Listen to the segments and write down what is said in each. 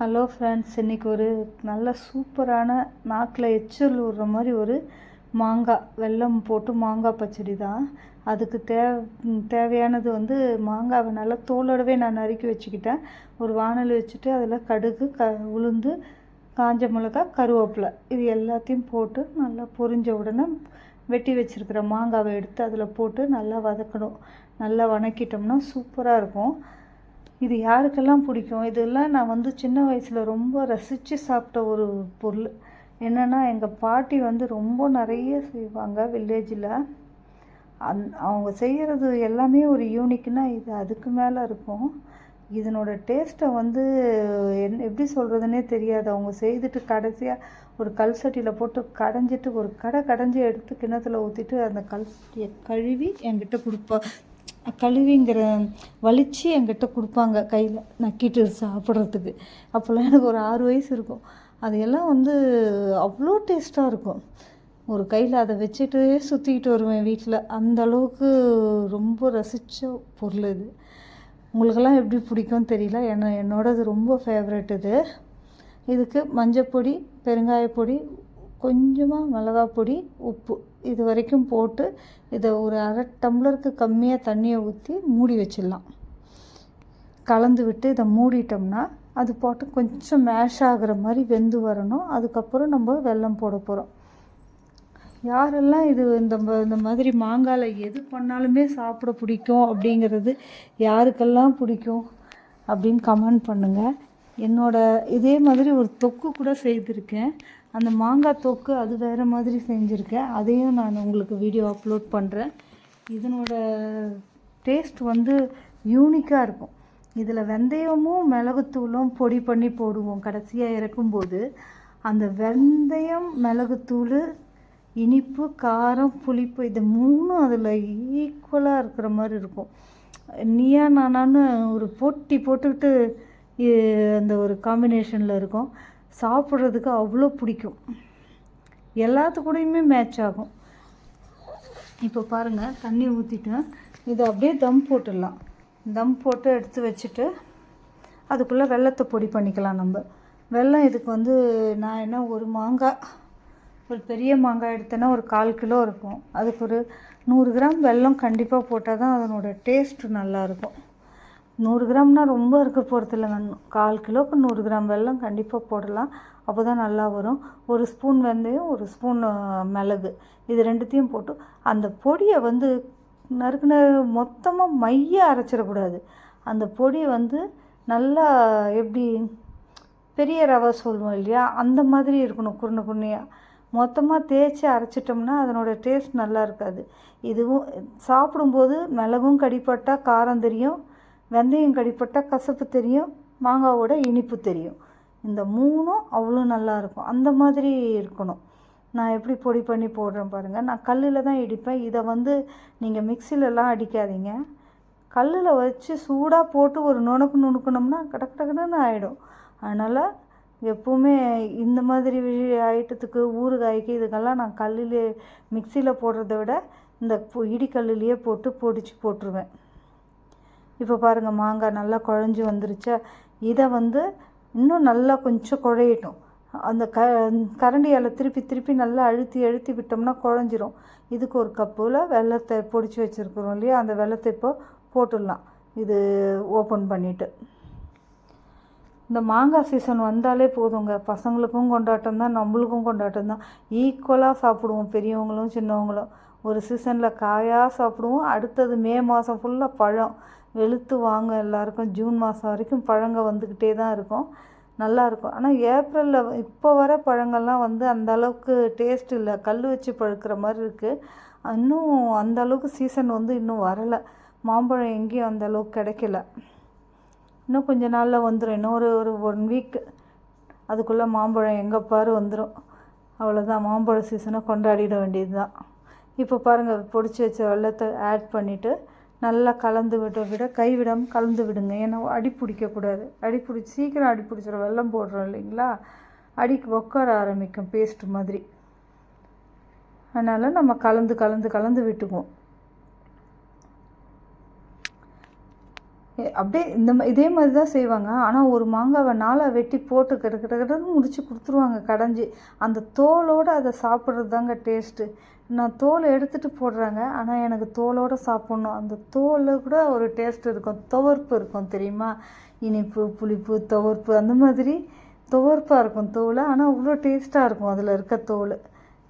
Hello friends இன்றைக்கி ஒரு நல்ல சூப்பரான நாக்கில் எச்சில் விடுற மாதிரி ஒரு மாங்காய் வெல்லம் போட்டு மாங்காய் பச்சடி தான். அதுக்கு தே தேவையானது வந்து மாங்காவை நல்லா தோலோடவே நான் நறுக்கி வச்சுக்கிட்டேன். ஒரு வானல் வச்சுட்டு அதில் கடுகு க உளுந்து காஞ்ச மிளகா கருவேப்பிலை. இது எல்லாத்தையும் போட்டு நல்லா பொரிஞ்ச உடனே வெட்டி வச்சுருக்கிற மாங்காவை எடுத்து அதில் போட்டு நல்லா வதக்கணும். நல்லா வதக்கிட்டோம்னா சூப்பராக இருக்கும். இது யாருக்கெல்லாம் பிடிக்கும்? இதெல்லாம் நான் வந்து சின்ன வயசில் ரொம்ப ரசித்து சாப்பிட்ட ஒரு பொருள். என்னென்னா எங்கள் பாட்டி வந்து ரொம்ப நிறைய செய்வாங்க வில்லேஜில் அந் அவங்க செய்கிறது எல்லாமே ஒரு யூனிக்னால் இது அதுக்கு மேலே இருக்கும். இதனோட டேஸ்ட்டை வந்து என் எப்படி சொல்கிறதுனே தெரியாது. அவங்க செய்துட்டு கடைசியாக ஒரு கல் சட்டியில் போட்டு கடைஞ்சிட்டு ஒரு கடை கடைஞ்சி எடுத்து கிணத்துல ஊற்றிட்டு அந்த கல் சட்டியை கழுவி என்கிட்ட கொடுப்பா. கழுவிங்கிற வலிச்சு என்கிட்ட கொடுப்பாங்க கையில். நக்கிட்டு சாப்பிட்றதுக்கு. அப்போல்லாம் எனக்கு ஒரு ஆறு வயசு இருக்கும். அது எல்லாம் வந்து அவ்வளோ டேஸ்ட்டாக இருக்கும். ஒரு கையில் அதை வச்சுட்டு சுற்றிக்கிட்டு வருவேன் வீட்டில் அந்த அளவுக்கு ரொம்ப ரசித்த பொருள் இது. உங்களுக்கெல்லாம் எப்படி பிடிக்கும்னு தெரியல. என்ன என்னோடது ரொம்ப ஃபேவரட் இது. இதுக்கு மஞ்சப்பொடி பெருங்காயப்பொடி கொஞ்சமாக மிளகாய் பொடி உப்பு. இது வரைக்கும் போட்டு இதை ஒரு அரை டம்ளருக்கு கம்மியாக தண்ணியை ஊற்றி மூடி வச்சிடலாம். கலந்து விட்டு இதை மூடிட்டோம்னா அது போட்டு கொஞ்சம் மேஷ் ஆகிற மாதிரி வெந்து வரணும். அதுக்கப்புறம் நம்ம வெல்லம் போட போகிறோம் யாரெல்லாம் இது இந்த இந்த மாதிரி மாங்காயில் எது பண்ணாலுமே சாப்பிட பிடிக்கும் அப்படிங்கிறது யாருக்கெல்லாம் பிடிக்கும் அப்படின்னு கமெண்ட் பண்ணுங்கள் என்னோட இதே மாதிரி ஒரு தொக்கு கூட செய்திருக்கேன். அந்த மாங்காய் தொக்கு அது வேறு மாதிரி செஞ்சுருக்கேன். அதையும் நான் உங்களுக்கு வீடியோ அப்லோட் பண்ணுறேன் இதனோட டேஸ்ட் வந்து யூனிக்காக இருக்கும். இதில் வெந்தயமும் மிளகுத்தூளும் பொடி பண்ணி போடுவோம். கடைசியாக இறக்கும்போது அந்த வெந்தயம் மிளகுத்தூள் இனிப்பு காரம் புளிப்பு இது மூணும் அதில் ஈக்குவலாக இருக்கிற மாதிரி இருக்கும். நீயா நானான்னு ஒரு போட்டி போட்டுக்கிட்டு அந்த ஒரு காம்பினேஷனில் இருக்கும். சாப்பிட்றதுக்கு அவ்வளோ பிடிக்கும். எல்லாத்து கூடயுமே மேட்ச் ஆகும். இப்போ பாருங்கள் தண்ணி ஊற்றிட்டேன் இதை அப்படியே தம் போட்டுடலாம். தம் போட்டு எடுத்து வச்சுட்டு அதுக்குள்ளே வெல்லத்தை பொடி பண்ணிக்கலாம் நம்ம. வெல்லம் இதுக்கு வந்து நான் என்ன ஒரு மாங்காய் ஒரு பெரிய மாங்காய் எடுத்தேன்னா ஒரு கால் கிலோ இருக்கும். அதுக்கு ஒரு நூறு கிராம் வெல்லம் கண்டிப்பாக போட்டால் தான் அதனோட டேஸ்ட்டு நல்லாயிருக்கும் நூறு கிராம்னா ரொம்ப இருக்க போகிறதில்ல இல்லைங்க. கால் கிலோவுக்கு நூறு கிராம் வெல்லம் கண்டிப்பாக போடலாம். அப்போ தான் நல்லா வரும். ஒரு ஸ்பூன் வெந்தயம் ஒரு ஸ்பூன் மிளகு. இது ரெண்டுத்தையும் போட்டு அந்த பொடியை வந்து நறுக்குன மொத்தமாக மைய அரைச்சிடக்கூடாது. அந்த பொடி வந்து நல்லா எப்படி பெரிய ரவை சொல்லுவோம் இல்லையா? அந்த மாதிரி இருக்கணும் குருணை குருணையாக மொத்தமாக தேய்ச்சி அரைச்சிட்டோம்னா அதனோட டேஸ்ட் நல்லா இருக்காது. இதுவும் சாப்பிடும்போது மிளகும் கடிப்பட்டால் காரம் தெரியும். வெந்தயம் கடிப்பட்டால் கசப்பு தெரியும் மாங்காவோட இனிப்பு தெரியும். இந்த மூணும் அவ்வளோ நல்லா இருக்கும். அந்த மாதிரி இருக்கணும். நான் எப்படி பொடி பண்ணி போடுறேன் பாருங்கள் நான் கல்லில் தான் இடிப்பேன். இதை வந்து நீங்கள் மிக்சிலெலாம் அடிக்காதீங்க. கல்லில் வச்சு சூடாக போட்டு ஒரு நுணுக்கு நுணுக்கணும்னா கடக்கு கடக்குன்னு ஆகிடும் அதனால் எப்போவுமே இந்த மாதிரி ஐட்டத்துக்கு ஊறுகாய்க்கு இதுக்கெல்லாம் நான் கல்லில் மிக்சியில் போடுறத விட இந்த பொ- இடிக்கல்லுலேயே போட்டு பொடிச்சு போட்டுருவேன். இப்போ பாருங்கள் மாங்காய் நல்லா குழஞ்சி வந்துருச்சா. இதை வந்து இன்னும் நல்லா கொஞ்சம் குழையட்டும். அந்த க கரண்டியால் திருப்பி திருப்பி நல்லா அழுத்தி அழுத்தி விட்டோம்னா குழஞ்சிரும். இதுக்கு ஒரு கப்பில் வெள்ளத்தை பொடிச்சு வச்சுருக்குறோம் இல்லையா? அந்த வெள்ளத்தை இப்போ போட்டுடலாம். இது ஓப்பன் பண்ணிவிட்டு இந்த மாங்காய் சீசன் வந்தாலே போதுங்க. பசங்களுக்கும் கொண்டாட்டம் தான் நம்மளுக்கும் கொண்டாட்டம் தான். ஈக்குவலாக சாப்பிடுவோம் பெரியவங்களும் சின்னவங்களும். ஒரு சீசனில் காயாக சாப்பிடுவோம் அடுத்தது மே மாதம் ஃபுல்லாக பழம். வெளுத்து வாங்க எல்லாருக்கும் ஜூன் மாதம் வரைக்கும் பழங்க வந்துக்கிட்டே தான் இருக்கும். நல்லா இருக்கும். ஆனால் ஏப்ரலில் இப்போ வர பழங்கள்லாம் வந்து அந்த அளவுக்கு டேஸ்ட் இல்லை. கல் வச்சு பழுக்கிற மாதிரி இருக்குது இன்னும் அந்த அளவுக்கு சீசன் வந்து இன்னும் வரலை. மாம்பழம் எங்கேயும் அந்த அளவுக்கு கிடைக்கல. இன்னும் கொஞ்ச நாளில் வந்துடும் இன்னும் ஒரு ஒரு ஒன் வீக் அதுக்குள்ளே மாம்பழம் எங்கே பாரு வந்துடும் அவ்வளோதான் மாம்பழ சீசனை கொண்டாடிட வேண்டியது தான் இப்போ பாருங்கள் பிடிச்சி வச்ச வெள்ளத்தை ஆட் பண்ணிவிட்டு நல்லா கலந்து விட விட கை விடாமல் கலந்து விடுங்க. ஏன்னா அடி பிடிக்கக்கூடாது. அடி பிடிச்சி சீக்கிரம் அடி பிடிச்சிடும் வெள்ளம் போடுறோம் இல்லைங்களா? அடிக்கு உட்கார ஆரம்பிக்கும் பேஸ்ட் மாதிரி. அதனால் நம்ம கலந்து கலந்து கலந்து விட்டுக்குவோம். அப்படியே இந்த இதே மாதிரி தான் செய்வாங்க. ஆனால் ஒரு மாங்காவை நாளாக வெட்டி போட்டு கிட்ட கிட்ட கிட்டன்னு கொடுத்துருவாங்க கடைஞ்சி. அந்த தோலோடு அதை சாப்பிட்றது தாங்க டேஸ்ட்டு நான் தோல் எடுத்துகிட்டு போடுறாங்க ஆனால் எனக்கு தோலோடு சாப்பிட்ணும். அந்த தோலில் கூட ஒரு டேஸ்ட் இருக்கும். துவர்ப்பு இருக்கும் தெரியுமா? இனிப்பு புளிப்பு துவர்ப்பு அந்த மாதிரி துவர்ப்பாக இருக்கும் தோல். ஆனால் அவ்வளோ டேஸ்ட்டாக இருக்கும் அதில் இருக்க தோல்.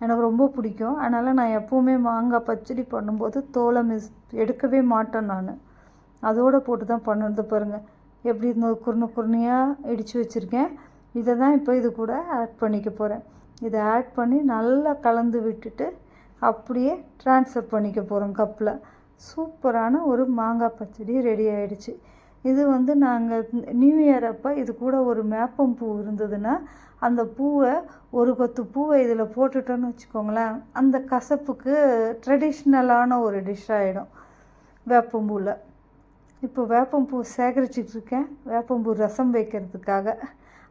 எனக்கு ரொம்ப பிடிக்கும். அதனால் நான் எப்போவுமே மாங்காய் பச்சடி பண்ணும்போது தோலை மிஸ் எடுக்கவே மாட்டேன் நான். அதோடு போட்டு தான் பண்ணுறது பாருங்கள் எப்படி இருந்தது குறுனு குருணையாக இடித்து வச்சுருக்கேன். இதை தான் இப்போ இது கூட ஆட் பண்ணிக்க போகிறேன் இதை ஆட் பண்ணி நல்லா கலந்து விட்டுட்டு அப்படியே ட்ரான்ஸ்ஃபர் பண்ணிக்க போகிறோம் கப்பில் சூப்பரான ஒரு மாங்காய் பச்சடி ரெடி ஆகிடுச்சு இது வந்து நாங்கள் நியூ இயர் அப்போ இது கூட ஒரு மேப்பம் பூ இருந்ததுன்னா அந்த பூவை ஒரு கொத்து பூவை இதில் போட்டுட்டோன்னு வச்சுக்கோங்களேன். அந்த கசப்புக்கு ட்ரெடிஷ்னலான ஒரு டிஷ் ஆகிடும் வேப்பம்பூவில் இப்போ வேப்பம்பூ சேகரிச்சிட்டு இருக்கேன் வேப்பம்பூ ரசம் வைக்கிறதுக்காக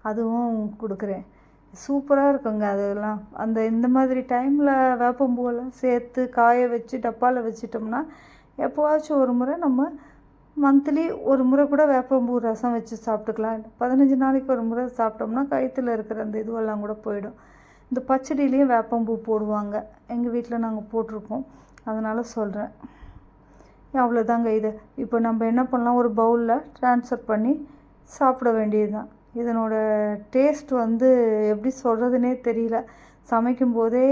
அதுவும் கொடுக்குறேன். சூப்பராக இருக்குங்க அதெல்லாம். அந்த இந்த மாதிரி டைமில் வேப்பம்பூவெல்லாம் சேர்த்து காய வச்சு டப்பாவில் வச்சிட்டோம்னா எப்போவாச்சும் ஒரு முறை நம்ம மந்த்லி ஒரு முறை கூட வேப்பம்பூ ரசம் வச்சு சாப்பிட்டுக்கலாம். பதினஞ்சு நாளைக்கு ஒரு முறை சாப்பிட்டோம்னா கயிற்றுல இருக்கிற அந்த இதுவெல்லாம் கூட போயிடும். இந்த பச்சடியிலையும் வேப்பம்பூ போடுவாங்க. எங்கள் வீட்டில் நாங்கள் போட்டிருக்கோம். அதனால் சொல்கிறேன் அவ்வளோதாங்க இது. இப்போ நம்ம என்ன பண்ணலாம்? ஒரு பவுலில் ட்ரான்ஸ்ஃபர் பண்ணி சாப்பிட வேண்டியது தான் இதனோட டேஸ்ட் வந்து எப்படி சொல்கிறதுனே தெரியல. சமைக்கும் போதே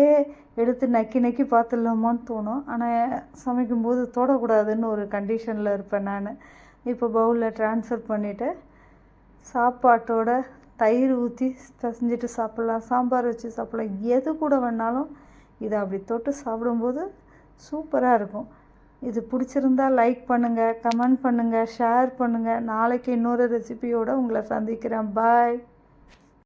எடுத்து நக்கி நக்கி பார்த்துடலாமான்னு தோணும். ஆனால் சமைக்கும்போது தொடக்கூடாதுன்னு ஒரு கண்டிஷனில் இருப்பேன் நான். இப்போ பவுலில் ட்ரான்ஸ்ஃபர் பண்ணிவிட்டு சாப்பாட்டோட தயிர் ஊற்றி பசஞ்சிட்டு சாப்பிட்லாம். சாம்பார் வச்சு சாப்பிட்லாம். எது கூட வேணாலும் இதை அப்படி தொட்டு சாப்பிடும்போது சூப்பராக இருக்கும். இது பிடிச்சிருந்தா லைக் பண்ணுங்கள் கமெண்ட் பண்ணுங்கள் ஷேர் பண்ணுங்கள் நாளைக்கு இன்னொரு ரெசிபியோடு உங்களை சந்திக்கிறேன். பாய்